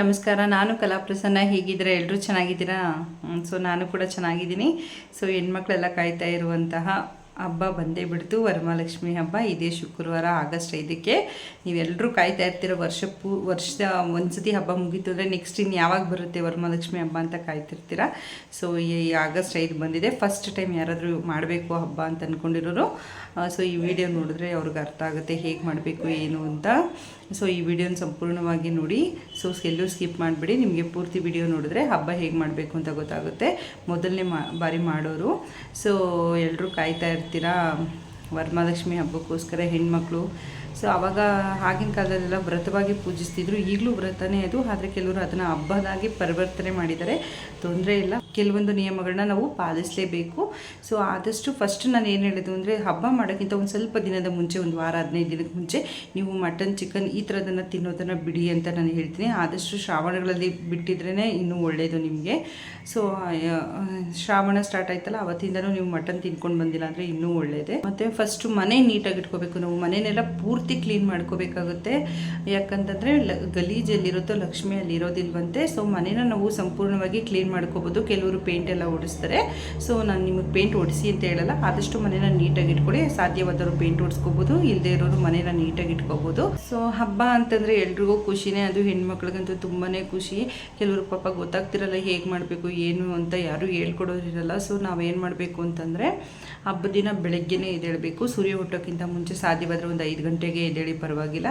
ನಮಸ್ಕಾರ ನಾನು ಕಲಾಪ್ರಸನ್ನ ಹೇಗಿದ್ದೀರಾ? ಎಲ್ಲರೂ ಚೆನ್ನಾಗಿದ್ದೀರಾ? ಸೊ ನಾನು ಕೂಡ ಚೆನ್ನಾಗಿದ್ದೀನಿ. ಸೊ ಹೆಣ್ಮಕ್ಳೆಲ್ಲ ಕಾಯ್ತಾ ಇರುವಂತಹ ಹಬ್ಬ ಬಂದೇ ಬಿಡ್ತು. ವರಮಹಾಲಕ್ಷ್ಮಿ ಹಬ್ಬ ಇದೇ ಶುಕ್ರವಾರ, ಆಗಸ್ಟ್ ಐದಕ್ಕೆ. ನೀವೆಲ್ಲರೂ ಕಾಯ್ತಾ ಇರ್ತೀರ ವರ್ಷ ಪೂ ವರ್ಷದ ಒಂದ್ಸತಿ ಹಬ್ಬ ಮುಗೀತು ಅಂದರೆ ನೆಕ್ಸ್ಟ್ ಇನ್ನು ಯಾವಾಗ ಬರುತ್ತೆ ವರಮಹಾಲಕ್ಷ್ಮಿ ಹಬ್ಬ ಅಂತ ಕಾಯ್ತಿರ್ತೀರ? ಸೊ ಈ ಆಗಸ್ಟ್ ಐದು ಬಂದಿದೆ. ಫಸ್ಟ್ ಟೈಮ್ ಯಾರಾದರೂ ಮಾಡಬೇಕು ಹಬ್ಬ ಅಂತ ಅಂದ್ಕೊಂಡಿರೋರು ಸೊ ಈ ವಿಡಿಯೋ ನೋಡಿದ್ರೆ ಅವ್ರಿಗೆ ಅರ್ಥ ಆಗುತ್ತೆ ಹೇಗೆ ಮಾಡಬೇಕು, ಏನು ಅಂತ. ಸೊ ಈ ವಿಡಿಯೋನ ಸಂಪೂರ್ಣವಾಗಿ ನೋಡಿ. ಸೊ ಎಲ್ಲೂ ಸ್ಕಿಪ್ ಮಾಡಿಬಿಡಿ. ನಿಮಗೆ ಪೂರ್ತಿ ವಿಡಿಯೋ ನೋಡಿದ್ರೆ ಹಬ್ಬ ಹೇಗೆ ಮಾಡಬೇಕು ಅಂತ ಗೊತ್ತಾಗುತ್ತೆ. ಮೊದಲನೇ ಮಾ, ಬಾರಿ ಮಾಡೋರು. ಸೊ ಎಲ್ಲರೂ ಕಾಯ್ತಾ ವರಮಹಾಲಕ್ಷ್ಮಿ ಹಬ್ಬಕ್ಕೋಸ್ಕರ ಹೆಣ್ಮಕ್ಳು ಸೊ ಆವಾಗ ಆಗಿನ ಕಾಲದಲ್ಲೆಲ್ಲ ವ್ರತವಾಗಿ ಪೂಜಿಸ್ತಿದ್ರು. ಈಗಲೂ ವ್ರತನೇ ಅದು. ಆದರೆ ಕೆಲವರು ಅದನ್ನು ಹಬ್ಬದಾಗಿ ಪರಿವರ್ತನೆ ಮಾಡಿದ್ದಾರೆ ತೊಂದರೆ ಇಲ್ಲ. ಕೆಲವೊಂದು ನಿಯಮಗಳನ್ನ ನಾವು ಪಾಲಿಸಲೇಬೇಕು. ಸೊ ಆದಷ್ಟು ಫಸ್ಟ್ ನಾನು ಏನು ಹೇಳಿದ್ದು ಅಂದರೆ ಹಬ್ಬ ಮಾಡೋಕ್ಕಿಂತ ಒಂದು ಸ್ವಲ್ಪ ದಿನದ ಮುಂಚೆ, ಒಂದು ವಾರ, ಹದಿನೈದು ದಿನಕ್ಕೆ ಮುಂಚೆ ನೀವು ಮಟನ್, ಚಿಕನ್ ಈ ಥರದನ್ನು ತಿನ್ನೋದನ್ನು ಬಿಡಿ ಅಂತ ನಾನು ಹೇಳ್ತೀನಿ. ಆದಷ್ಟು ಶ್ರಾವಣಗಳಲ್ಲಿ ಬಿಟ್ಟಿದ್ರೇ ಇನ್ನೂ ಒಳ್ಳೆಯದು ನಿಮಗೆ. ಸೊ ಶ್ರಾವಣ ಸ್ಟಾರ್ಟ್ ಆಯ್ತಲ್ಲ, ಅವತ್ತಿಂದನೂ ನೀವು ಮಟನ್ ತಿನ್ಕೊಂಡು ಬಂದಿಲ್ಲ ಅಂದರೆ ಇನ್ನೂ ಒಳ್ಳೆಯದೇ ಮತ್ತು ಫಸ್ಟು ಮನೆ ನೀಟಾಗಿ ಇಟ್ಕೋಬೇಕು ನಾವು. ಮನೆಯನ್ನೆಲ್ಲ ಪೂರ್ತಿ ಕ್ಲೀನ್ ಮಾಡ್ಕೋಬೇಕಾಗುತ್ತೆ. ಯಾಕಂತಂದರೆ ಲ, ಗಲೀಜಲ್ಲಿರುತ್ತೋ ಲಕ್ಷ್ಮಿ ಅಲ್ಲಿ ಇರೋದಿಲ್ವಂತೆ ಸೊ ಮನೇನ ನಾವು ಸಂಪೂರ್ಣವಾಗಿ ಕ್ಲೀನ್ ಮಾಡ್ಕೋಬೋದು. ಕೆಲವರು ಪೇಂಟ್ ಎಲ್ಲ ಓಡಿಸ್ತಾರೆ. ಸೊ ನಾನು ನಿಮಗೆ ಪೇಂಟ್ ಓಡಿಸಿ ಅಂತ ಹೇಳಲ್ಲ, ಆದಷ್ಟು ಮನೇನ ನೀಟಾಗಿ ಇಟ್ಕೊಳ್ಳಿ ಸಾಧ್ಯವಾದವರು ಪೇಂಟ್ ಓಡಿಸ್ಕೋಬೋದು ಇಲ್ಲದೆ ಇರೋರು ಮನೇನ ನೀಟಾಗಿ ಇಟ್ಕೋಬೋದು. ಸೊ ಹಬ್ಬ ಅಂತಂದರೆ ಎಲ್ರಿಗೂ ಖುಷಿನೇ. ಅದು ಹೆಣ್ಮಕ್ಳಿಗಂತೂ ತುಂಬಾ ಖುಷಿ. ಕೆಲವರು ಪಾಪ ಗೊತ್ತಾಗ್ತಿರಲ್ಲ ಹೇಗೆ ಮಾಡಬೇಕು, ಏನು ಅಂತ ಯಾರೂ ಹೇಳ್ಕೊಡೋರಿರಲ್ಲ. ಸೊ ನಾವೇನು ಮಾಡಬೇಕು ಅಂತಂದರೆ ಹಬ್ಬದ ದಿನ ಬೆಳಗ್ಗೆನೇ ಎದ್ದೇಳಬೇಕು. ಸೂರ್ಯ ಹುಟ್ಟೋಕ್ಕಿಂತ ಮುಂಚೆ ಸಾಧ್ಯವಾದರೆ ಒಂದು ಐದು ಗಂಟೆಗೆ ಎದ್ದೇಳಿ ಪರವಾಗಿಲ್ಲ.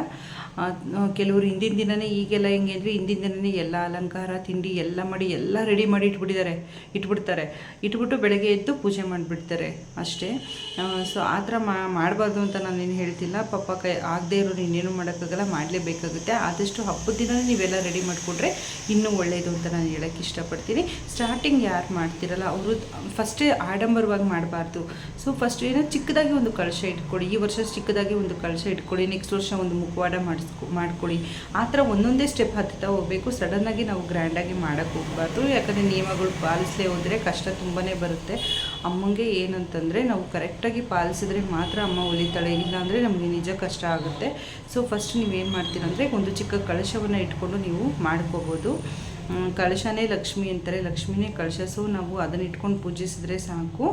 ಕೆಲವರು ಹಿಂದಿನ ದಿನವೇ ಈಗೆಲ್ಲ ಹೆಂಗೆ ಅಂದರೆ ಹಿಂದಿನ ದಿನವೇ ಎಲ್ಲ ಅಲಂಕಾರ, ತಿಂಡಿ ಎಲ್ಲ ಮಾಡಿ ಎಲ್ಲ ರೆಡಿ ಮಾಡಿ ಇಟ್ಬಿಟ್ಟಿದ್ದಾರೆ, ಇಟ್ಬಿಡ್ತಾರೆ. ಇಟ್ಬಿಟ್ಟು ಬೆಳಗ್ಗೆ ಎದ್ದು ಪೂಜೆ ಮಾಡಿಬಿಡ್ತಾರೆ ಅಷ್ಟೇ. ಸೊ ಆ ಥರ ಮಾಡಬಾರ್ದು ಅಂತ ನಾನೇನು ಹೇಳ್ತಿಲ್ಲ. ಪಾಪ ಕೈ, ಆಗದೇ ಇರೋರು ಇನ್ನೇನು ಮಾಡೋಕ್ಕಾಗಲ್ಲ, ಮಾಡಲೇಬೇಕಾಗುತ್ತೆ. ಆದಷ್ಟು ಹಬ್ಬದ ದಿನ ನೀವೆಲ್ಲ ರೆಡಿ ಮಾಡಿಕೊಂಡ್ರೆ ಇನ್ನೂ ಒಳ್ಳೆಯದು ಅಂತ ನಾನು ಹೇಳೋಕ್ಕೆ ಇಷ್ಟಪಡ್ತೀನಿ. ಸ್ಟಾರ್ಟಿಂಗ್ ಯಾರು ಮಾಡ್ತಿರಲ್ಲ, ಅವರು ಫಸ್ಟೇ ಆಡಂಬರವಾಗಿ ಮಾಡಬಾರ್ದು. ಸೊ ಫಸ್ಟ್ ಏನೋ ಚಿಕ್ಕದಾಗಿ ಒಂದು ಕಳಶ ಇಟ್ಕೊಳ್ಳಿ ಈ ವರ್ಷ ಚಿಕ್ಕದಾಗಿ ಒಂದು ಕಳಶ ಇಟ್ಕೊಳ್ಳಿ ನೆಕ್ಸ್ಟ್ ವರ್ಷ ಒಂದು ಮುಖವಾಡ ಮಾಡಿಸ್ಕೊ, ಮಾಡ್ಕೊಳ್ಳಿ. ಆ ಥರ ಒಂದೊಂದೇ ಸ್ಟೆಪ್ ಹತ್ತುತ್ತಾ ಹೋಗಬೇಕು. ಸಡನ್ನಾಗಿ ನಾವು ಗ್ರ್ಯಾಂಡಾಗಿ ಮಾಡೋಕ್ಕೆ ಹೋಗ್ಬಾರ್ದು. ಯಾಕಂದರೆ ನಿಯಮಗಳು ಪಾಲಿಸಲೇ ಹೋದರೆ ಕಷ್ಟ ತುಂಬಾ ಬರುತ್ತೆ. ಅಮ್ಮಂಗೆ ಏನಂತಂದರೆ ನಾವು ಕರೆಕ್ಟಾಗಿ ಪಾಲಿಸಿದ್ರೆ ಮಾತ್ರ ಅಮ್ಮ ಒಲಿತಾಳೆ ಇಲ್ಲಾಂದರೆ ನಮಗೆ ನಿಜ ಕಷ್ಟ ಆಗುತ್ತೆ. ಸೊ ಫಸ್ಟ್ ನೀವೇನು ಮಾಡ್ತೀರಂದರೆ ಒಂದು ಚಿಕ್ಕ ಕಳಶವನ್ನು ಇಟ್ಕೊಂಡು ನೀವು ಮಾಡ್ಕೋಬೋದು. ಕಳಶನೇ ಲಕ್ಷ್ಮಿ ಅಂತಾರೆ. ಲಕ್ಷ್ಮಿನೇ ಕಳಶ. ಸೊ ನಾವು ಅದನ್ನ ಇಟ್ಕೊಂಡು ಪೂಜಿಸಿದ್ರೆ ಸಾಕು.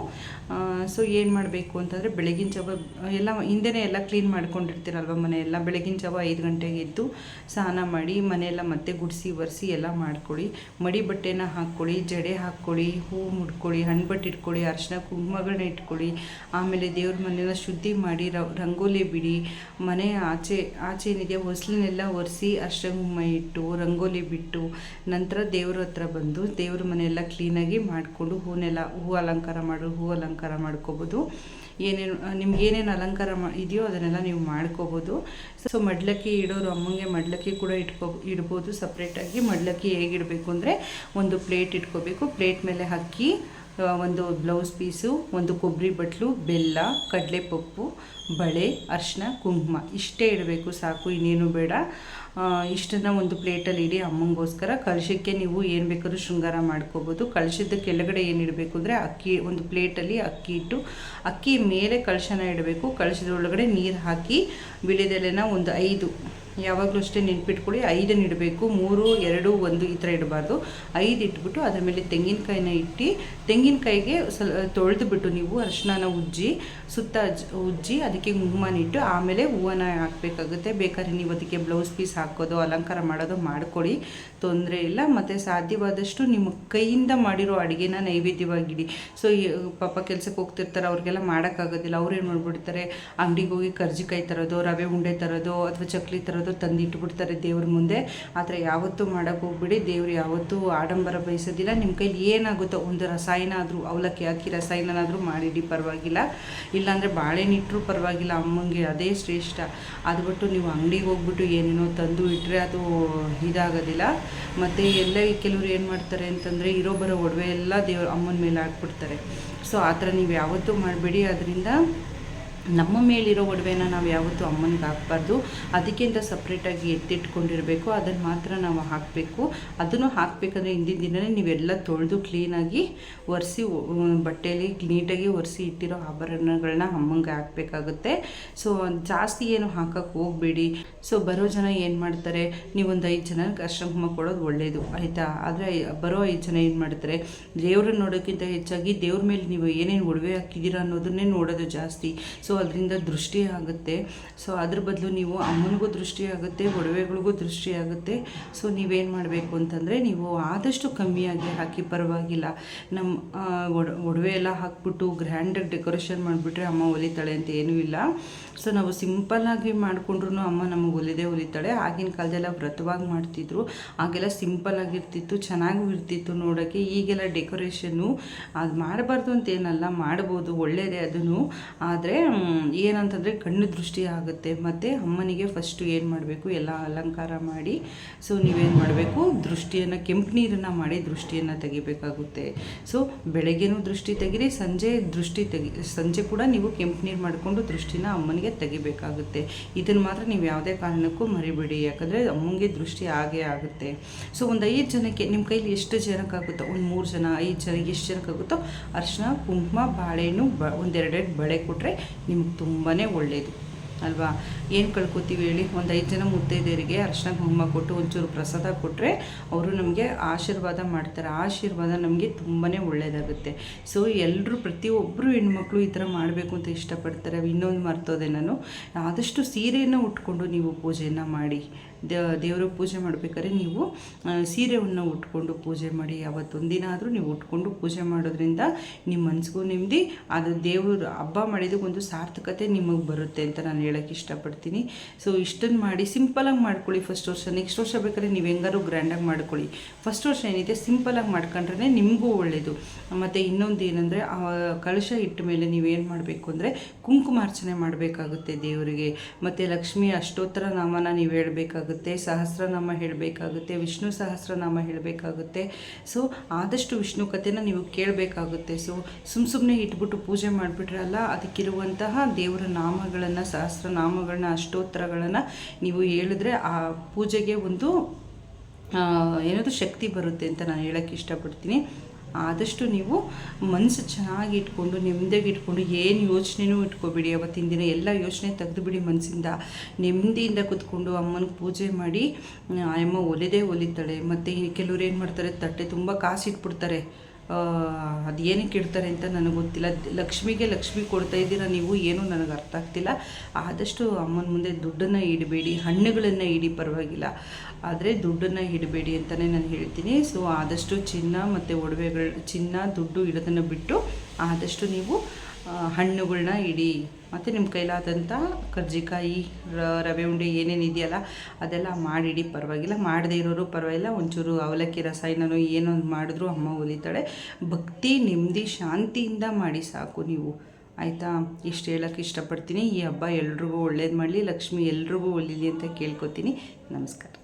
ಸೊ ಏನು ಮಾಡಬೇಕು ಅಂತಂದರೆ ಬೆಳಗಿನ ಜಾವ, ಎಲ್ಲ ಹಿಂದೆನೇ ಎಲ್ಲ ಕ್ಲೀನ್ ಮಾಡ್ಕೊಂಡಿರ್ತೀರಲ್ವ ಮನೆಯೆಲ್ಲ? ಬೆಳಗಿನ ಜಾವ ಐದು ಗಂಟೆಗೆ ಎದ್ದು ಸ್ನಾನ ಮಾಡಿ, ಮನೆಯೆಲ್ಲ ಮತ್ತೆ ಗುಡಿಸಿ, ಒರೆಸಿ ಎಲ್ಲ ಮಾಡ್ಕೊಳ್ಳಿ. ಮಡಿ ಬಟ್ಟೆನ ಹಾಕ್ಕೊಳ್ಳಿ, ಜಡೆ ಹಾಕ್ಕೊಳ್ಳಿ, ಹೂ ಮುಡ್ಕೊಳ್ಳಿ ಹಣ್ಣು ಬಟ್ಟೆ ಇಟ್ಕೊಳ್ಳಿ, ಅರಿಶಿನ ಕುಂಕುಮಗಳನ್ನ ಇಟ್ಕೊಳ್ಳಿ. ಆಮೇಲೆ ದೇವ್ರ ಮನೆಯನ್ನ ಶುದ್ಧಿ ಮಾಡಿ ರಂಗೋಲಿ ಬಿಡಿ, ಮನೆ ಆಚೆ ಆಚೆ ಏನಿದೆ ಹೊಸ್ಲನ್ನೆಲ್ಲ ಒರೆಸಿ ಅರಿಶಿನ ಕುಂಕುಮ ಇಟ್ಟು, ರಂಗೋಲಿ ಬಿಟ್ಟು, ನಂತರ ದೇವ್ರ ಹತ್ರ ಬಂದು ದೇವ್ರ ಮನೆಯೆಲ್ಲ ಕ್ಲೀನಾಗಿ ಮಾಡಿಕೊಂಡು ಹೂನೆಲ್ಲ ಹೂ ಅಲಂಕಾರ ಮಾಡೋ ಹೂ ಅಲಂಕಾರ ಮಾಡ್ಕೋಬೋದು. ಏನೇನು ನಿಮ್ಗೆ ಏನೇನು ಅಲಂಕಾರ ಮಾ ಇದೆಯೋ ಅದನ್ನೆಲ್ಲ ನೀವು ಮಾಡ್ಕೋಬೋದು. ಸೊ ಮಡ್ಲಕ್ಕಿ ಇಡೋರು ಅಮ್ಮಂಗೆ ಮಡ್ಲಕ್ಕಿ ಕೂಡ ಇಟ್ಕೋ ಇಡ್ಬೋದು ಸಪ್ರೇಟಾಗಿ ಮಡ್ಲಕ್ಕಿ ಹೇಗಿಡಬೇಕು ಅಂದರೆ ಒಂದು ಪ್ಲೇಟ್ ಇಟ್ಕೋಬೇಕು. ಪ್ಲೇಟ್ ಮೇಲೆ ಆ, ಒಂದು ಬ್ಲೌಸ್ ಪೀಸು ಒಂದು ಕೊಬ್ಬರಿ ಬಟ್ಲು, ಬೆಲ್ಲ, ಕಡಲೆಪಪ್ಪು, ಬಳೆ ಅರಿಶಿನ ಕುಂಕುಮ. ಇಷ್ಟೇ ಇಡಬೇಕು, ಸಾಕು, ಇನ್ನೇನು ಬೇಡ. ಇಷ್ಟನ್ನು ಒಂದು ಪ್ಲೇಟಲ್ಲಿ ಇಡಿ, ಅಮ್ಮಂಗೋಸ್ಕರ. ಕಲಶಕ್ಕೆ ನೀವು ಏನು ಬೇಕಾದ್ರೂ ಶೃಂಗಾರ ಮಾಡ್ಕೋಬೋದು. ಕಲಶದ ಕೆಳಗಡೆ ಏನು ಇಡಬೇಕು ಅಂದರೆ ಅಕ್ಕಿ, ಒಂದು ಪ್ಲೇಟಲ್ಲಿ ಅಕ್ಕಿ ಇಟ್ಟು, ಅಕ್ಕಿ ಮೇಲೆ ಕಳಶನ ಇಡಬೇಕು. ಕಲಶದ ಒಳಗಡೆ ನೀರು ಹಾಕಿ, ಬಿಳಿದೆಲೆನ ಒಂದು ಐದು ಯಾವಾಗಲೂ ಅಷ್ಟೇ ನೆನ್ಪಿಟ್ಕೊಳ್ಳಿ. ಐದನ್ನು ಇಡಬೇಕು. ಮೂರು, ಎರಡು, ಒಂದು ಈ ಥರ ಇಡಬಾರ್ದು. ಐದು ಇಟ್ಬಿಟ್ಟು ಅದರ ಮೇಲೆ ತೆಂಗಿನಕಾಯಿನ ಇಟ್ಟು, ತೆಂಗಿನಕಾಯಿಗೆ ಸ್ವಲ್ಪ ತೊಳೆದುಬಿಟ್ಟು ನೀವು ಅರಿಶಿನ ಉಜ್ಜಿ, ಸುತ್ತ ಉಜ್ಜಿ ಅದಕ್ಕೆ ಇಟ್ಟು ಆಮೇಲೆ ಹೂವನ್ನ ಹಾಕಬೇಕಾಗುತ್ತೆ. ಬೇಕಾದ್ರೆ ನೀವು ಅದಕ್ಕೆ ಬ್ಲೌಸ್ ಪೀಸ್ ಹಾಕೋದು, ಅಲಂಕಾರ ಮಾಡೋದು ಮಾಡ್ಕೊಳ್ಳಿ. ತೊಂದರೆ ಇಲ್ಲ. ಮತ್ತು ಸಾಧ್ಯವಾದಷ್ಟು ನಿಮ್ಮ ಕೈಯಿಂದ ಮಾಡಿರೋ ಅಡುಗೆನ ನೈವೇದ್ಯವಾಗಿಡಿ. ಸೊ ಪಾಪ ಕೆಲಸಕ್ಕೆ ಹೋಗ್ತಿರ್ತಾರೆ, ಅವ್ರಿಗೆಲ್ಲ ಮಾಡೋಕ್ಕಾಗೋದಿಲ್ಲ. ಅವ್ರು ಏನು ಮಾಡ್ಬಿಡ್ತಾರೆ? ಅಂಗಡಿಗೆ ಹೋಗಿ ಕರ್ಜಿಕಾಯಿ ತರೋದು, ರವೆ ಉಂಡೆ ತರೋದು ಅಥವಾ ಚಕ್ಲಿ ತರೋದು ತಂದು ಇಟ್ಬಿಡ್ತಾರೆ ದೇವ್ರ ಮುಂದೆ. ಆ ಥರ ಯಾವತ್ತೂ ಮಾಡೋಕ್ಕೆ ಹೋಗ್ಬಿಡಿ. ದೇವ್ರು ಯಾವತ್ತೂ ಆಡಂಬರ ಬಯಸೋದಿಲ್ಲ. ನಿಮ್ಮ ಕೈಲಿ ಏನಾಗುತ್ತೋ ಒಂದು ರಸಾಯನ ಆದರೂ ಅವಲಕ್ಕಿ ಹಾಕಿ ರಸಾಯನನಾದರೂ ಮಾಡಿಡಿ, ಪರವಾಗಿಲ್ಲ. ಇಲ್ಲಾಂದರೆ ಬಾಳೆಹಣ್ಣು ಪರವಾಗಿಲ್ಲ. ಅಮ್ಮಂಗೆ ಅದೇ ಶ್ರೇಷ್ಠ. ಅದು ಬಿಟ್ಟು ನೀವು ಅಂಗಡಿಗೆ ಹೋಗ್ಬಿಟ್ಟು ಏನೇನೋ ತಂದು ಇಟ್ಟರೆ ಅದು ಇದಾಗೋದಿಲ್ಲ. ಮತ್ತು ಎಲ್ಲ ಕೆಲವರು ಏನು ಮಾಡ್ತಾರೆ ಅಂತಂದರೆ ಇರೋ ಬರೋ ಒಡವೆ ಎಲ್ಲ ದೇವ್ರ ಅಮ್ಮನ ಮೇಲೆ ಹಾಕ್ಬಿಡ್ತಾರೆ. ಸೊ ಆ ಥರ ನೀವು ಯಾವತ್ತೂ ಮಾಡಬೇಡಿ. ಅದರಿಂದ ನಮ್ಮ ಮೇಲಿರೋ ಒಡವೆನ ನಾವು ಯಾವತ್ತೂ ಅಮ್ಮನಿಗೆ ಹಾಕ್ಬಾರ್ದು. ಅದಕ್ಕಿಂತ ಸಪ್ರೇಟಾಗಿ ಎತ್ತಿಟ್ಕೊಂಡಿರಬೇಕು. ಅದನ್ನು ಮಾತ್ರ ನಾವು ಹಾಕಬೇಕು. ಅದನ್ನು ಹಾಕಬೇಕಂದ್ರೆ ಹಿಂದಿನ ದಿನವೇ ನೀವೆಲ್ಲ ತೊಳೆದು ಕ್ಲೀನಾಗಿ ಒರೆಸಿ ಬಟ್ಟೆಯಲ್ಲಿ ನೀಟಾಗಿ ಒರೆಸಿ ಇಟ್ಟಿರೋ ಆಭರಣಗಳನ್ನ ಅಮ್ಮಂಗೆ ಹಾಕಬೇಕಾಗುತ್ತೆ. ಸೊ ಜಾಸ್ತಿ ಏನು ಹಾಕಕ್ಕೆ ಹೋಗಬೇಡಿ. ಸೊ ಬರೋ ಜನ ಏನು ಮಾಡ್ತಾರೆ? ನೀವೊಂದು ಐದು ಅರ್ಶಿನ ಕುಂಕುಮ ಕೊಡೋದು ಒಳ್ಳೆಯದು ಆಯಿತಾ? ಆದರೆ ಬರೋ ಐದು ಜನ ಏನು ಮಾಡ್ತಾರೆ? ದೇವ್ರನ್ನ ನೋಡೋಕ್ಕಿಂತ ಹೆಚ್ಚಾಗಿ ದೇವ್ರ ಮೇಲೆ ನೀವು ಏನೇನು ಒಡವೆ ಹಾಕಿದ್ದೀರಾ ಅನ್ನೋದನ್ನೇ ನೋಡೋದು ಜಾಸ್ತಿ. ಸೊ ಅದರಿಂದ ದೃಷ್ಟಿ ಆಗುತ್ತೆ. ಸೊ ಅದ್ರ ಬದಲು ನೀವು ಅಮ್ಮನಿಗೂ ದೃಷ್ಟಿ ಆಗುತ್ತೆ, ಒಡವೆಗಳಿಗೂ ದೃಷ್ಟಿ ಆಗುತ್ತೆ. ಸೊ ನೀವೇನು ಮಾಡಬೇಕು ಅಂತಂದರೆ ನೀವು ಆದಷ್ಟು ಕಮ್ಮಿಯಾಗಿ ಹಾಕಿ, ಪರವಾಗಿಲ್ಲ. ನಮ್ಮ ಒಡ, ಒಡವೆ ಎಲ್ಲ ಹಾಕ್ಬಿಟ್ಟು ಗ್ರ್ಯಾಂಡಾಗಿ ಡೆಕೋರೇಷನ್ ಮಾಡಿಬಿಟ್ರೆ ಅಮ್ಮ ಒಲಿತಾಳೆ ಅಂತ ಏನೂ ಇಲ್ಲ. ಸೊ ನಾವು ಸಿಂಪಲ್ಲಾಗಿ ಮಾಡಿಕೊಂಡ್ರು ಅಮ್ಮ ನಮಗೆ ಹೊಲಿದೆ ಹೊಲಿತಾಳೆ. ಆಗಿನ ಕಾಲದೆಲ್ಲ ವ್ರತವಾಗಿ ಮಾಡ್ತಿದ್ರು. ಆಗೆಲ್ಲ ಸಿಂಪಲ್ ಆಗಿರ್ತಿತ್ತು, ಚೆನ್ನಾಗೂ ಇರ್ತಿತ್ತು ನೋಡೋಕ್ಕೆ. ಈಗೆಲ್ಲ ಡೆಕೋರೇಷನ್ನು ಅದು ಮಾಡಬಾರ್ದು ಅಂತ ಏನಲ್ಲ ಮಾಡ್ಬೋದು ಒಳ್ಳೆಯದೇ ಅದನ್ನು. ಆದರೆ ಏನಂತಂದರೆ ಕಣ್ಣು ದೃಷ್ಟಿ ಆಗುತ್ತೆ. ಮತ್ತು ಅಮ್ಮನಿಗೆ ಫಸ್ಟು ಏನು ಮಾಡಬೇಕು? ಎಲ್ಲ ಅಲಂಕಾರ ಮಾಡಿ. ಸೊ, ನೀವೇನು ಮಾಡಬೇಕು? ದೃಷ್ಟಿಯನ್ನು, ಕೆಂಪು ನೀರನ್ನು ಮಾಡಿ ದೃಷ್ಟಿಯನ್ನು ತೆಗಿಬೇಕಾಗುತ್ತೆ. ಸೊ, ಬೆಳಗ್ಗೆನೂ ದೃಷ್ಟಿ ತೆಗೀರಿ, ಸಂಜೆ ದೃಷ್ಟಿ ತೆಗಿ, ಸಂಜೆ ಕೂಡ ನೀವು ಕೆಂಪು ನೀರು ಮಾಡಿಕೊಂಡು ದೃಷ್ಟಿನ ಅಮ್ಮನಿಗೆ ತೆಗಿಬೇಕಾಗುತ್ತೆ. ಇದನ್ನು ಮಾತ್ರ ನೀವು ಯಾವುದೇ ಕಾರಣಕ್ಕೂ ಮರಿಬೇಡಿ. ಯಾಕಂದರೆ ಅಮ್ಮಂಗೆ ದೃಷ್ಟಿ ಆಗೇ ಆಗುತ್ತೆ. ಸೊ ಒಂದು ಐದು ಜನಕ್ಕೆ ನಿಮ್ಮ ಕೈಲಿ ಎಷ್ಟು ಜನಕ್ಕಾಗುತ್ತೋ, ಒಂದು ಮೂರು ಜನ, ಐದು ಜನ ಎಷ್ಟು ಜನಕ್ಕಾಗುತ್ತೋ ಅರ್ಶಿನ ಕುಂಕುಮ, ಬಾಳೆಹಣ್ಣು, ಬ ಒಂದೆರಡೆರಡು ಬಳೆ ಕೊಟ್ಟರೆ ನಿಮ್ಗೆ ತುಂಬಾ ಒಳ್ಳೆಯದು ಅಲ್ವಾ? ಏನು ಕಳ್ಕೊತೀವಿ ಹೇಳಿ? ಒಂದು ಐದು ಜನ ಮುತ್ತೈದೆಯರಿಗೆ ಅರ್ಶನ ಕುಂಕುಮ ಕೊಟ್ಟು, ಒಂಚೂರು ಪ್ರಸಾದ ಕೊಟ್ಟರೆ ಅವರು ನಮಗೆ ಆಶೀರ್ವಾದ ಮಾಡ್ತಾರೆ. ಆಶೀರ್ವಾದ ನಮಗೆ ತುಂಬಾ ಒಳ್ಳೆಯದಾಗುತ್ತೆ ಸೊ ಎಲ್ಲರೂ ಪ್ರತಿಯೊಬ್ಬರು ಹೆಣ್ಮಕ್ಳು ಈ ಥರ ಮಾಡಬೇಕು ಅಂತ ಇಷ್ಟಪಡ್ತಾರೆ. ಇನ್ನೊಂದು ಮರ್ತೋದೆ ನಾನು. ಆದಷ್ಟು ಸೀರೆಯನ್ನು ಉಟ್ಕೊಂಡು ನೀವು ಪೂಜೆಯನ್ನು ಮಾಡಿ. ದೇವರ ಪೂಜೆ ಮಾಡಬೇಕಾದ್ರೆ ನೀವು ಸೀರೆಯನ್ನು ಉಟ್ಕೊಂಡು ಪೂಜೆ ಮಾಡಿ ಯಾವತ್ತೊಂದು ದಿನ ಆದರೂ ನೀವು ಉಟ್ಕೊಂಡು ಪೂಜೆ ಮಾಡೋದ್ರಿಂದ ನಿಮ್ಮ ಮನಸ್ಸಿಗೂ ನೆಮ್ಮದಿ, ಅದು ದೇವರು ಹಬ್ಬ ಮಾಡಿದಕ್ಕೊಂದು ಸಾರ್ಥಕತೆ ನಿಮಗೆ ಬರುತ್ತೆ ಅಂತ ನಾನು ಹೇಳೋಕ್ಕೆ ಇಷ್ಟಪಡ್ತೀನಿ. ಸೊ ಇಷ್ಟನ್ನು ಮಾಡಿ ಸಿಂಪಲಾಗಿ ಮಾಡ್ಕೊಳ್ಳಿ ಫಸ್ಟ್ ವರ್ಷ. ನೆಕ್ಸ್ಟ್ ವರ್ಷ ಬೇಕಾದ್ರೆ ನೀವು ಹೆಂಗಾರು ಗ್ರ್ಯಾಂಡಾಗಿ ಮಾಡ್ಕೊಳ್ಳಿ. ಫಸ್ಟ್ ವರ್ಷ ಏನಿದೆ ಸಿಂಪಲಾಗಿ ಮಾಡ್ಕೊಂಡ್ರೆ ನಿಮಗೂ ಒಳ್ಳೆಯದು ಮತ್ತು ಇನ್ನೊಂದು ಏನಂದರೆ, ಆ, ಕಳಶ ಇಟ್ಟ ಮೇಲೆ ನೀವೇನು ಮಾಡಬೇಕು ಅಂದರೆ ಕುಂಕುಮಾರ್ಚನೆ ಮಾಡಬೇಕಾಗುತ್ತೆ ದೇವರಿಗೆ. ಮತ್ತು ಲಕ್ಷ್ಮಿ ಅಷ್ಟೋತ್ತರ ನಾಮನ ನೀವು ಹೇಳಬೇಕಾಗುತ್ತೆ. ಸಹಸ್ರನಾಮ ಹೇಳಬೇಕಾಗುತ್ತೆ, ವಿಷ್ಣು ಸಹಸ್ರನಾಮ ಹೇಳಬೇಕಾಗುತ್ತೆ. ಸೊ ಆದಷ್ಟು ವಿಷ್ಣು ಕಥೆನ ನೀವು ಕೇಳಬೇಕಾಗುತ್ತೆ. ಸೊ ಸುಮ್ಮ ಸುಮ್ಮನೆ ಇಟ್ಬಿಟ್ಟು ಪೂಜೆ ಮಾಡಿಬಿಟ್ರಲ್ಲ, ಅದಕ್ಕಿರುವಂತಹ ದೇವರ ನಾಮಗಳನ್ನು, ಸಹಸ್ರನಾಮಗಳನ್ನ, ಅಷ್ಟೋತ್ತರಗಳನ್ನು ನೀವು ಹೇಳಿದ್ರೆ ಆ ಪೂಜೆಗೆ ಒಂದು ಏನದು ಶಕ್ತಿ ಬರುತ್ತೆ ಅಂತ ನಾನು ಹೇಳೋಕ್ಕೆ ಇಷ್ಟಪಡ್ತೀನಿ. ಆದಷ್ಟು ನೀವು ಮನಸ್ಸು ಚೆನ್ನಾಗಿ ಇಟ್ಕೊಂಡು, ನೆಮ್ಮದಿಯಾಗಿ ಇಟ್ಕೊಂಡು, ಏನು ಯೋಚನೆನೂ ಇಟ್ಕೊಬೇಡಿ ಅವತ್ತಿನ ದಿನ. ಎಲ್ಲ ಯೋಚನೆ ತೆಗೆದುಬಿಡಿ ಮನಸ್ಸಿಂದ ನೆಮ್ಮದಿಯಿಂದ ಕೂತ್ಕೊಂಡು ಅಮ್ಮನಿಗೆ ಪೂಜೆ ಮಾಡಿ ಅಮ್ಮ ಒಲೆದೇ ಒಲಿತಾಳೆ. ಮತ್ತು ಕೆಲವ್ರು ಏನು ಮಾಡ್ತಾರೆ, ತಟ್ಟೆ ತುಂಬ ಕಾಸು ಇಟ್ಬಿಡ್ತಾರೆ ಅದು ಏನಕ್ಕೆ ಇಡ್ತಾರೆ ಅಂತ ನನಗೆ ಗೊತ್ತಿಲ್ಲ. ಲಕ್ಷ್ಮಿಗೆ ಲಕ್ಷ್ಮಿ ಕೊಡ್ತಾ ಇದ್ದೀರಾ ನೀವು ಏನೂ ನನಗೆ ಅರ್ಥ ಆಗ್ತಿಲ್ಲ. ಆದಷ್ಟು ಅಮ್ಮನ ಮುಂದೆ ದುಡ್ಡನ್ನು ಇಡಬೇಡಿ, ಹಣ್ಣುಗಳನ್ನು ಇಡಿ ಪರವಾಗಿಲ್ಲ. ಆದರೆ ದುಡ್ಡನ್ನು ಇಡಬೇಡಿ ಅಂತಲೇ ನಾನು ಹೇಳ್ತೀನಿ. ಸೊ ಆದಷ್ಟು ಚಿನ್ನ ಮತ್ತು ಒಡವೆಗಳು, ಚಿನ್ನ, ದುಡ್ಡು ಇಡೋದನ್ನು ಬಿಟ್ಟು ಆದಷ್ಟು ನೀವು ಹಣ್ಣುಗಳನ್ನ ಇಡಿ ಮತ್ತು ನಿಮ್ಮ ಕೈಲಾದಂಥ ಕರ್ಜಿಕಾಯಿ ರವೆ ಉಂಡೆ ಏನೇನು ಇದೆಯಲ್ಲ, ಅದೆಲ್ಲ ಮಾಡಿಡಿ. ಪರವಾಗಿಲ್ಲ, ಮಾಡದೇ ಇರೋರು ಪರವಾಗಿಲ್ಲ. ಒಂಚೂರು ಅವಲಕ್ಕಿ ರಸಾಯನನೋ ಏನೋ ಮಾಡಿದ್ರು ಅಮ್ಮ ಒಲಿತಾಳೆ ಭಕ್ತಿ, ನೆಮ್ಮದಿ, ಶಾಂತಿಯಿಂದ ಮಾಡಿ ಸಾಕು ನೀವು. ಆಯಿತಾ? ಇಷ್ಟು ಹೇಳೋಕ್ಕೆ ಇಷ್ಟಪಡ್ತೀನಿ. ಈ ಹಬ್ಬ ಎಲ್ರಿಗೂ ಒಳ್ಳೇದು ಮಾಡಲಿ. ಲಕ್ಷ್ಮಿ ಎಲ್ರಿಗೂ ಒಲಿಲಿ ಅಂತ ಕೇಳ್ಕೊತೀನಿ. ನಮಸ್ಕಾರ.